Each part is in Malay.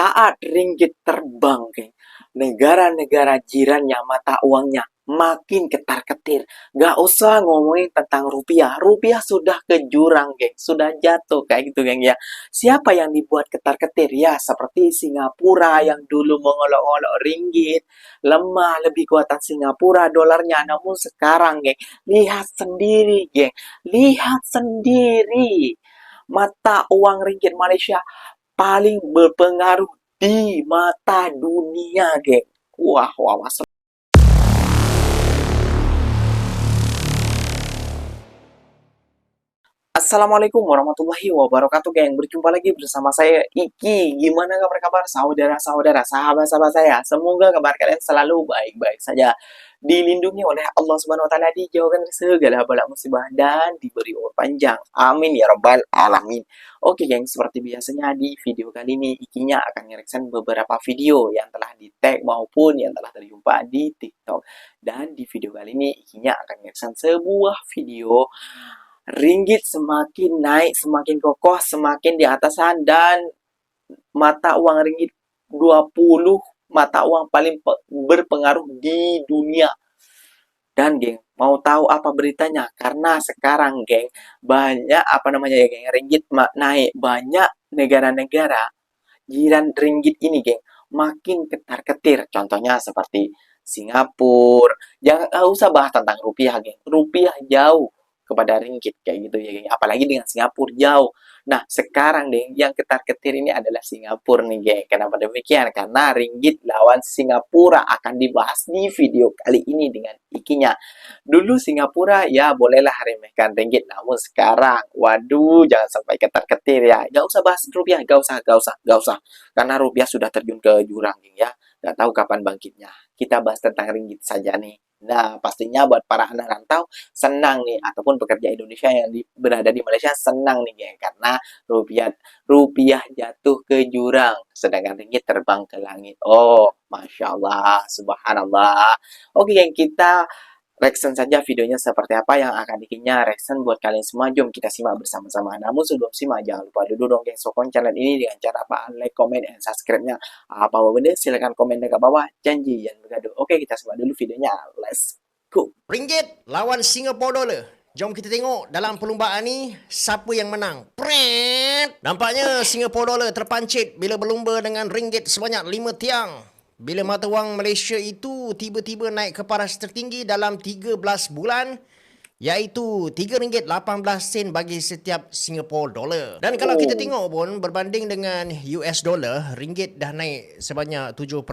Saat ringgit terbang, geng, negara-negara jirannya mata uangnya makin ketar-ketir. Gak usah ngomongin tentang rupiah. Rupiah sudah ke jurang, geng. Sudah jatuh kayak gitu, geng ya. Siapa yang dibuat ketar-ketir? Ya, seperti Singapura yang dulu mengolok-olok ringgit. Lemah, lebih kuatan Singapura dolarnya. Namun sekarang, geng, lihat sendiri, geng. Lihat sendiri. Mata uang ringgit Malaysia paling berpengaruh di mata dunia, geng. Wah, wah, wah. Assalamualaikum warahmatullahi wabarakatuh geng. Berjumpa lagi bersama saya Iki. Gimana kabar-kabar saudara-saudara Sahabat-sahabat saya? Semoga kabar kalian selalu baik-baik saja. Dilindungi oleh Allah subhanahu wa ta'ala Dijauhkan dari segala bala musibah Dan diberi umur panjang. Amin ya rabbal alamin. Oke geng seperti biasanya di video kali ini Ikinya akan ngereksan beberapa video Yang telah di tag maupun yang telah terjumpa di tiktok. Dan di video kali ini Ikinya akan ngereksan sebuah video ringgit semakin naik, semakin kokoh, semakin di atasan dan mata uang ringgit 20 mata uang paling berpengaruh di dunia. Dan geng, mau tahu apa beritanya? Karena sekarang geng, banyak apa namanya ya geng, ringgit naik. Banyak negara-negara jiran ringgit ini geng, makin ketar-ketir. Contohnya seperti Singapura. Jangan usah bahas tentang rupiah geng. Rupiah jauh kepada ringgit kayak gitu ya. Apalagi dengan Singapura jauh. Nah, sekarang deh yang ketar-ketir ini adalah Singapura nih geng. Kenapa demikian? Karena ringgit lawan Singapura akan dibahas di video kali ini dengan ikinya. Dulu Singapura ya bolehlah remehkan ringgit, namun sekarang waduh jangan sampai ketar-ketir ya. Gak usah bahas rupiah, gak usah, gak usah, gak usah. Karena rupiah sudah terjun ke jurang geng ya. Gak tahu kapan bangkitnya. Kita bahas tentang ringgit saja nih. Nah, pastinya buat para anak rantau senang nih ataupun pekerja Indonesia yang di, berada di Malaysia senang nih geng karena rupiah rupiah jatuh ke jurang sedangkan ringgit terbang ke langit. Oh, masya Allah, subhanallah. Oke geng, kita reaction saja videonya seperti apa yang akan bikinnya reaction buat kalian semua. Jom kita simak bersama-sama. Namun sebelum simak, jangan lupa dulu dong geng sokong channel ini dengan cara apa? Like, comment, dan subscribe-nya. Apa benda silahkan komen dekat bawah. Janji jangan bergaduh. Oke, kita simak dulu videonya. Let's go. Ringgit lawan Singapore dollar. Jom kita tengok dalam perlumbaan ni siapa yang menang. Nampaknya Singapore dollar terpancit bila berlumba dengan ringgit sebanyak 5 tiang. Bila mata wang Malaysia itu tiba-tiba naik ke paras tertinggi dalam 13 bulan iaitu RM3.18 bagi setiap Singapore dollar. Dan kalau kita tengok pun berbanding dengan US dollar, ringgit dah naik sebanyak 7%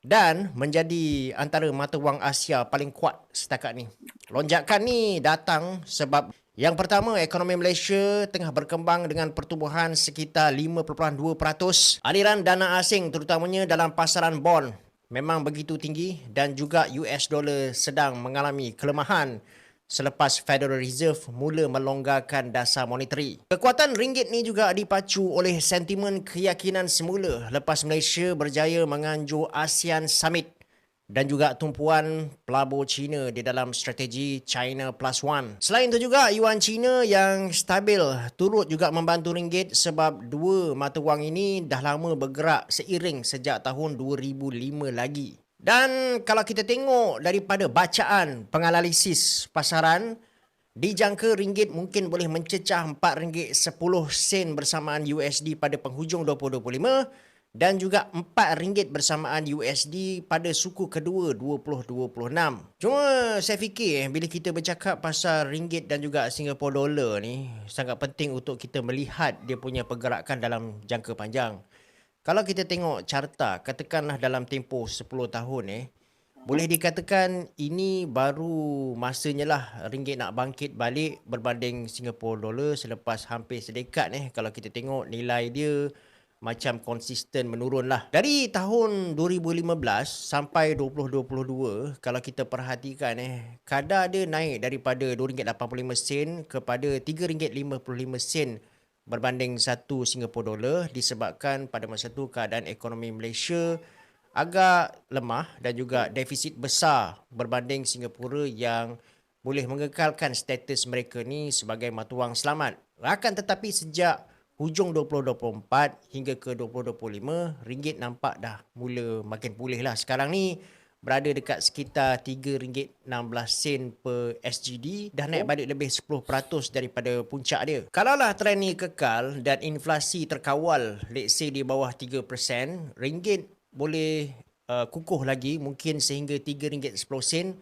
dan menjadi antara mata wang Asia paling kuat setakat ni. Lonjakan ni datang sebab yang pertama, ekonomi Malaysia tengah berkembang dengan pertumbuhan sekitar 5.2%. Aliran dana asing terutamanya dalam pasaran bond memang begitu tinggi dan juga US dollar sedang mengalami kelemahan selepas Federal Reserve mula melonggarkan dasar monetary. Kekuatan ringgit ni juga dipacu oleh sentimen keyakinan semula lepas Malaysia berjaya menganjur ASEAN Summit dan juga tumpuan pelabur China di dalam strategi China Plus One. Selain itu juga, yuan China yang stabil turut juga membantu ringgit sebab dua mata wang ini dah lama bergerak seiring sejak tahun 2005 lagi. Dan kalau kita tengok daripada bacaan penganalisis pasaran, dijangka ringgit mungkin boleh mencecah RM4.10 bersamaan USD pada penghujung 2025 dan juga RM4 bersamaan USD pada suku kedua 2026. Cuma saya fikir eh, bila kita bercakap pasal ringgit dan juga Singapore dollar ni sangat penting untuk kita melihat dia punya pergerakan dalam jangka panjang. Kalau kita tengok carta, katakanlah dalam tempoh 10 tahun eh, boleh dikatakan ini baru masanya lah ringgit nak bangkit balik berbanding Singapore dollar selepas hampir sedekat eh. Kalau kita tengok nilai dia macam konsisten menurun lah. Dari tahun 2015 sampai 2022, kalau kita perhatikan eh, kadar dia naik daripada RM2.85 kepada RM3.55 berbanding satu Singapore dollar disebabkan pada masa itu keadaan ekonomi Malaysia agak lemah dan juga defisit besar berbanding Singapura yang boleh mengekalkan status mereka ni sebagai mata wang selamat. Akan tetapi sejak hujung 2024 hingga ke 2025 ringgit nampak dah mula makin pulih lah. Sekarang ni berada dekat sekitar RM3.16 per SGD dah naik balik lebih 10% daripada puncak dia. Kalaulah trend ni kekal dan inflasi terkawal let's say di bawah 3%, ringgit boleh uh, kukuh lagi mungkin sehingga RM3.10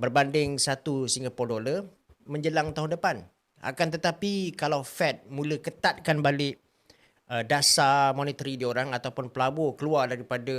berbanding 1 Singapore dollar menjelang tahun depan. Akan tetapi kalau Fed mula ketatkan balik uh, dasar monetary diorang ataupun pelabur keluar daripada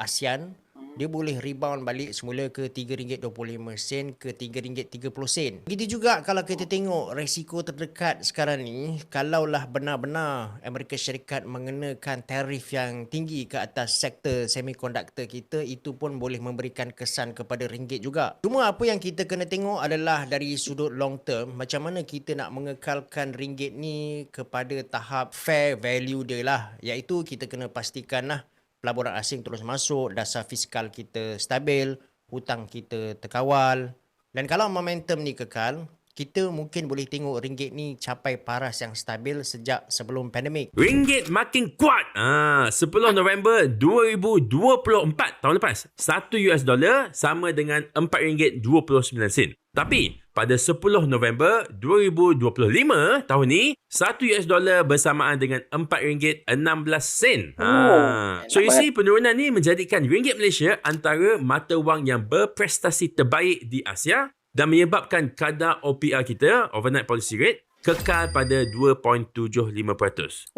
ASEAN, dia boleh rebound balik semula ke RM3.25 ke RM3.30. Begitu juga kalau kita tengok risiko terdekat sekarang ni, kalaulah benar-benar Amerika Syarikat mengenakan tarif yang tinggi ke atas sektor semiconductor kita, itu pun boleh memberikan kesan kepada ringgit juga. Cuma apa yang kita kena tengok adalah dari sudut long term, macam mana kita nak mengekalkan ringgit ni kepada tahap fair value dia lah. Iaitu kita kena pastikan lah pelaburan asing terus masuk, dasar fiskal kita stabil, hutang kita terkawal. Dan kalau momentum ni kekal, kita mungkin boleh tengok ringgit ni capai paras yang stabil sejak sebelum pandemik. Ringgit makin kuat. Ah, 10 November 2024 tahun lepas. 1 US dollar sama dengan RM4.29. Tapi pada 10 November 2025 tahun ni 1 US dollar bersamaan dengan RM4.16. Ha. Oh, So you enak see penurunan ni menjadikan ringgit Malaysia antara mata wang yang berprestasi terbaik di Asia dan menyebabkan kadar OPR kita, overnight policy rate, kekal pada 2.75%.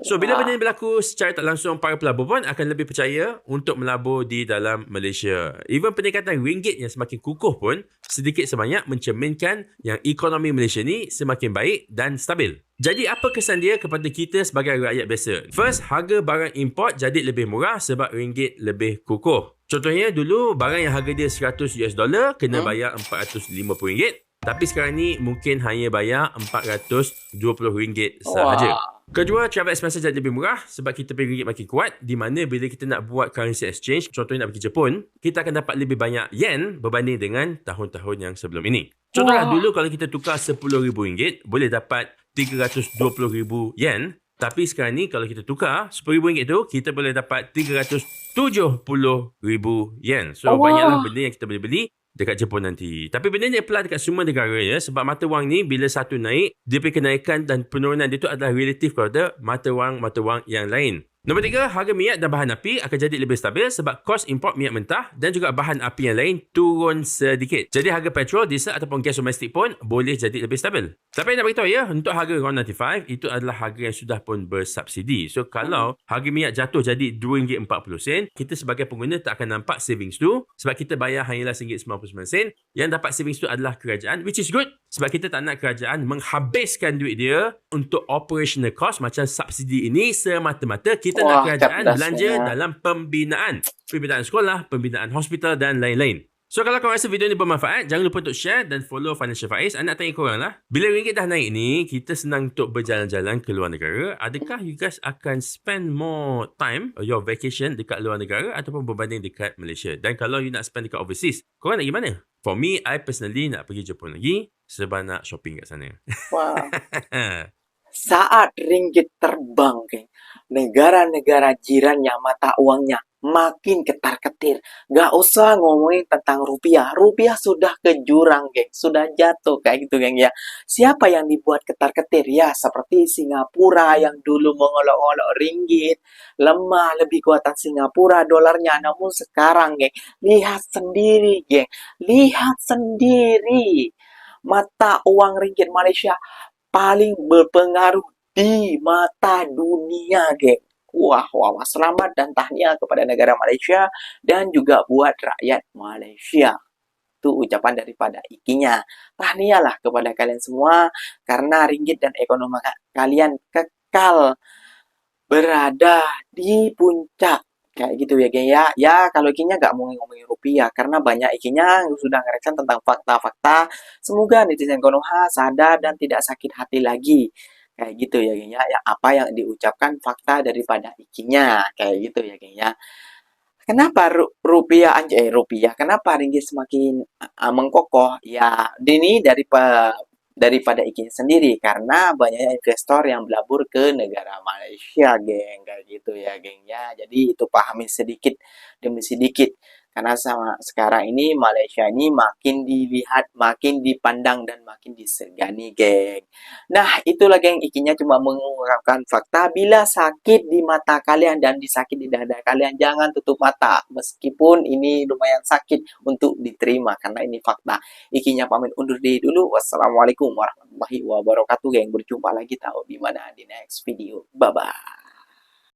So bila benda ni berlaku secara tak langsung para pelabur pun akan lebih percaya untuk melabur di dalam Malaysia. Even peningkatan ringgit yang semakin kukuh pun sedikit sebanyak mencerminkan yang ekonomi Malaysia ni semakin baik dan stabil. Jadi apa kesan dia kepada kita sebagai rakyat biasa? First, harga barang import jadi lebih murah sebab ringgit lebih kukuh. Contohnya dulu barang yang harga dia 100 US dollar kena bayar 450 ringgit. Tapi sekarang ni mungkin hanya bayar RM420 sahaja. Wah. Kedua, travel expenses jadi lebih murah sebab kita pergi ringgit makin kuat di mana bila kita nak buat currency exchange, contohnya nak pergi Jepun, kita akan dapat lebih banyak yen berbanding dengan tahun-tahun yang sebelum ini. Contohlah Wah. dulu kalau kita tukar RM10,000 boleh dapat RM320,000 yen tapi sekarang ni kalau kita tukar RM10,000 tu kita boleh dapat RM370,000 yen. So Oh, banyaklah benda yang kita boleh beli dekat Jepun nanti. Tapi benda ni apply dekat semua negara ya sebab mata wang ni bila satu naik, dia punya kenaikan dan penurunan dia tu adalah relatif kepada mata wang-mata wang yang lain. Nombor tiga, harga minyak dan bahan api akan jadi lebih stabil sebab kos import minyak mentah dan juga bahan api yang lain turun sedikit. Jadi harga petrol, diesel ataupun gas domestik pun boleh jadi lebih stabil. Tapi nak beritahu ya, untuk harga RON 95 itu adalah harga yang sudah pun bersubsidi. So kalau harga minyak jatuh jadi RM2.40, kita sebagai pengguna tak akan nampak savings tu sebab kita bayar hanyalah RM1.99. Yang dapat savings tu adalah kerajaan which is good sebab kita tak nak kerajaan menghabiskan duit dia untuk operational cost macam subsidi ini semata-mata kita nak Wah, kerajaan cerdasnya. belanja dalam pembinaan. Pembinaan sekolah, pembinaan hospital dan lain-lain. So kalau korang rasa video ni bermanfaat, jangan lupa untuk share dan follow Financial Faiz. Saya nak tanya korang lah. Bila ringgit dah naik ni, kita senang untuk berjalan-jalan ke luar negara. Adakah you guys akan spend more time, or your vacation dekat luar negara ataupun berbanding dekat Malaysia? Dan kalau you nak spend dekat overseas, korang nak pergi mana? For me, I personally nak pergi Jepun lagi sebab nak shopping kat sana. Wah. Saat ringgit terbang, geng, negara-negara jirannya mata uangnya makin ketar-ketir. Gak usah ngomongin tentang rupiah. Rupiah sudah ke jurang, geng. Sudah jatuh kayak gitu, geng ya. Siapa yang dibuat ketar-ketir? Ya, seperti Singapura yang dulu mengolok-olok ringgit. Lemah, lebih kuatan Singapura dolarnya. Namun sekarang, geng, lihat sendiri, geng. Lihat sendiri. Mata uang ringgit Malaysia paling berpengaruh di mata dunia, geng. Wah, wah. Selamat dan tahniah kepada negara Malaysia dan juga buat rakyat Malaysia. Itu ucapan daripada ikinya. Tahniahlah kepada kalian semua karena ringgit dan ekonomi ka- kalian kekal berada di puncak. Kayak gitu ya, geng ya. Ya, kalau ikinya nggak mau ngomongin rupiah karena banyak ikinya sudah ngerecan tentang fakta-fakta Semoga netizen Konoha sadar dan tidak sakit hati lagi. Kayak gitu ya, geng ya. Yang apa yang diucapkan fakta daripada ikinya. Kayak gitu ya, geng ya. Kenapa ru- rupiah anj- eh rupiah? Kenapa ringgit semakin uh, mengkokoh? Ya, ini dari pe- daripada Iki sendiri karena banyak investor yang belabur ke negara Malaysia, geng. Kayak gitu ya, geng ya. Jadi itu pahami sedikit demi sedikit. Karena sama sekarang ini Malaysia ini makin dilihat, makin dipandang dan makin disegani, geng. Nah, itulah geng, ikinya cuma mengungkapkan fakta. Bila sakit di mata kalian dan disakit di dada kalian, jangan tutup mata. Meskipun ini lumayan sakit untuk diterima, karena ini fakta. Ikinya pamit undur diri dulu. Wassalamualaikum warahmatullahi wabarakatuh, geng. Berjumpa lagi tahu di mana di next video. Bye-bye.